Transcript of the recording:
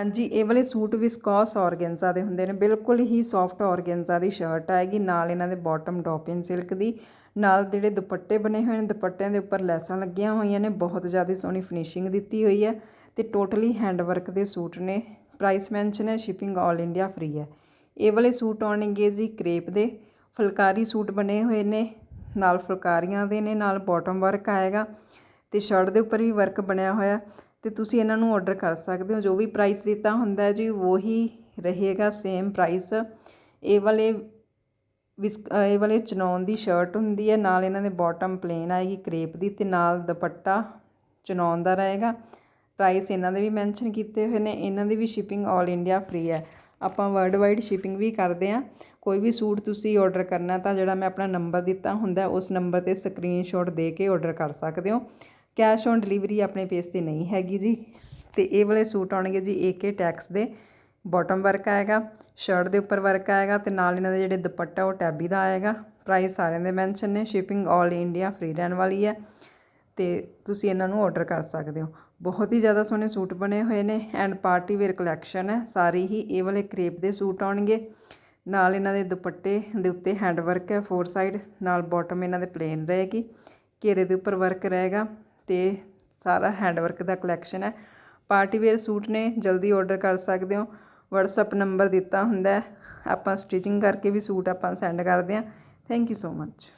ਹਾਂਜੀ, ਇਹ ਵਾਲੇ ਸੂਟ ਵਿਸਕੋਸ ਔਰਗੈਂਜ਼ਾ ਦੇ ਹੁੰਦੇ ਨੇ। ਬਿਲਕੁਲ ਹੀ ਸੌਫਟ ਔਰਗੈਂਜ਼ਾ ਦੀ ਸ਼ਰਟ ਆਏਗੀ ਨਾਲ ਇਹਨਾਂ ਦੇ ਬਾਟਮ ਡੋਪਿਨ ਸਿਲਕ ਦੀ। ਨਾਲ ਜਿਹੜੇ ਦੁਪੱਟੇ ਬਣੇ ਹੋਏ ਨੇ, ਦੁਪੱਟਿਆਂ ਦੇ ਉੱਪਰ ਲੈਸਾਂ ਲੱਗੀਆਂ ਹੋਈਆਂ ਨੇ। ਬਹੁਤ ਜ਼ਿਆਦਾ ਸੋਹਣੀ ਫਿਨਿਸ਼ਿੰਗ ਦਿੱਤੀ ਹੋਈ ਹੈ ਤੇ ਟੋਟਲੀ ਹੈਂਡ ਵਰਕ ਦੇ ਸੂਟ ਨੇ। ਪ੍ਰਾਈਸ ਮੈਂਸ਼ਨ ਹੈ ਸ਼ਿਪਿੰਗ ਆਲ ਇੰਡੀਆ ਫ੍ਰੀ ਹੈ। ਇਹ ਵਾਲੇ ਸੂਟ ਆਉਣਗੇ ਜੀ ਕ੍ਰੇਪ ਦੇ। ਫੁਲਕਾਰੀ ਸੂਟ ਬਣੇ ਹੋਏ ਨੇ। ਨਾਲ ਫੁਲਕਾਰੀਆਂ ਦੇ ਨੇ, ਨਾਲ ਬਾਟਮ ਵਰਕ ਆਏਗਾ। ਤੇ ਸ਼ਰਟ ਦੇ ਉੱਪਰ ਵੀ ਵਰਕ ਬਣਿਆ ਹੋਇਆ। ਅਤੇ ਤੁਸੀਂ ਇਹਨਾਂ ਨੂੰ ਔਡਰ ਕਰ ਸਕਦੇ ਹੋ। ਜੋ ਵੀ ਪ੍ਰਾਈਸ ਦਿੱਤਾ ਹੁੰਦਾ ਜੀ, ਉਹੀ ਰਹੇਗਾ ਸੇਮ ਪ੍ਰਾਈਸ ਇਹ ਵਾਲੇ ਵਿਸ, ਇਹ ਵਾਲੇ ਚਨੌਨ ਦੀ ਸ਼ਰਟ ਹੁੰਦੀ ਹੈ, ਨਾਲ ਇਹਨਾਂ ਦੇ ਬਾਟਮ ਪਲੇਨ ਆਏਗੀ ਕ੍ਰੇਪ ਦੀ ਤੇ ਨਾਲ ਦੁਪੱਟਾ ਚਨੌਨ ਦਾ ਰਹੇਗਾ। ਪ੍ਰਾਈਸ ਇਹਨਾਂ ਦੇ ਵੀ ਮੈਂਸ਼ਨ ਕੀਤੇ ਹੋਏ ਨੇ, ਇਹਨਾਂ ਦੀ ਵੀ ਸ਼ਿਪਿੰਗ ਆਲ ਇੰਡੀਆ ਫ੍ਰੀ ਹੈ। ਆਪਾਂ ਵਰਲਡ ਵਾਈਡ ਸ਼ਿਪਿੰਗ ਵੀ ਕਰਦੇ ਆ ਕੋਈ ਵੀ ਸੂਟ ਤੁਸੀਂ ਆਰਡਰ ਕਰਨਾ ਤਾਂ ਜਿਹੜਾ ਮੈਂ ਆਪਣਾ ਨੰਬਰ ਦਿੱਤਾ ਹੁੰਦਾ, ਉਸ ਨੰਬਰ ਤੇ ਸਕਰੀਨਸ਼ਾਟ ਦੇ ਕੇ ਆਰਡਰ ਕਰ ਸਕਦੇ ਹੋ। ਕੈਸ਼ ਔਨ ਡਿਲੀਵਰੀ ਆਪਣੇ ਪੇਜ ਤੇ ਨਹੀਂ ਹੈਗੀ ਜੀ। ਤੇ ਇਹ ਵਾਲੇ ਸੂਟ ਆਉਣਗੇ ਜੀ ਏਕੇ ਟੈਕਸ ਦੇ। ਬਾਟਮ ਵਰਕ ਆਏਗਾ, ਸ਼ਰਟ ਦੇ ਉੱਪਰ ਵਰਕ ਆਏਗਾ ਤੇ ਨਾਲ ਇਹਨਾਂ ਦੇ ਜਿਹੜੇ ਦੁਪੱਟਾ ਉਹ ਟੈਬੀ ਦਾ ਆਏਗਾ। ਪ੍ਰਾਈਸ ਸਾਰਿਆਂ ਦੇ ਮੈਂਸ਼ਨ ਨੇ, ਸ਼ਿਪਿੰਗ ਆਲ ਇੰਡੀਆ, ਫ੍ਰੀ ਰਹਿਣ ਵਾਲੀ ਹੈ। ਤੇ ਤੁਸੀਂ ਇਹਨਾਂ ਨੂੰ ਆਰਡਰ ਕਰ ਸਕਦੇ ਹੋ। ਬਹੁਤ ਹੀ ਜ਼ਿਆਦਾ ਸੋਹਣੇ ਸੂਟ ਬਣੇ ਹੋਏ ਨੇ ਐਂਡ ਪਾਰਟੀ ਵੇਅਰ ਕਲੈਕਸ਼ਨ ਹੈ। ਸਾਰੇ ਹੀ ਇਹ ਵਾਲੇ ਕ੍ਰੇਪ ਦੇ ਸੂਟ ਆਉਣਗੇ। ਨਾਲ ਇਹਨਾਂ ਦੇ ਦੁਪੱਟੇ ਦੇ ਉੱਤੇ ਹੈਂਡ ਵਰਕ ਹੈ ਫੋਰ ਸਾਈਡ, ਨਾਲ ਬਾਟਮ ਇਹਨਾਂ ਦੇ ਪਲੇਨ ਰਹੇਗੀ। ਘੇਰੇ ਦੇ ਉੱਪਰ ਵਰਕ ਰਹੇਗਾ। ਤੇ ਸਾਰਾ ਹੈਂਡਵਰਕ ਦਾ ਕਲੈਕਸ਼ਨ ਹੈ। ਪਾਰਟੀ ਵੇਅਰ ਸੂਟ ਨੇ, ਜਲਦੀ ਆਰਡਰ ਕਰ ਸਕਦੇ ਹੋ। WhatsApp ਨੰਬਰ ਦਿੱਤਾ ਹੁੰਦਾ ਆਪਾਂ ਸਟਿਚਿੰਗ ਕਰਕੇ ਵੀ ਸੂਟ ਆਪਾਂ ਸੈਂਡ ਕਰਦੇ ਹਾਂ। Thank you so much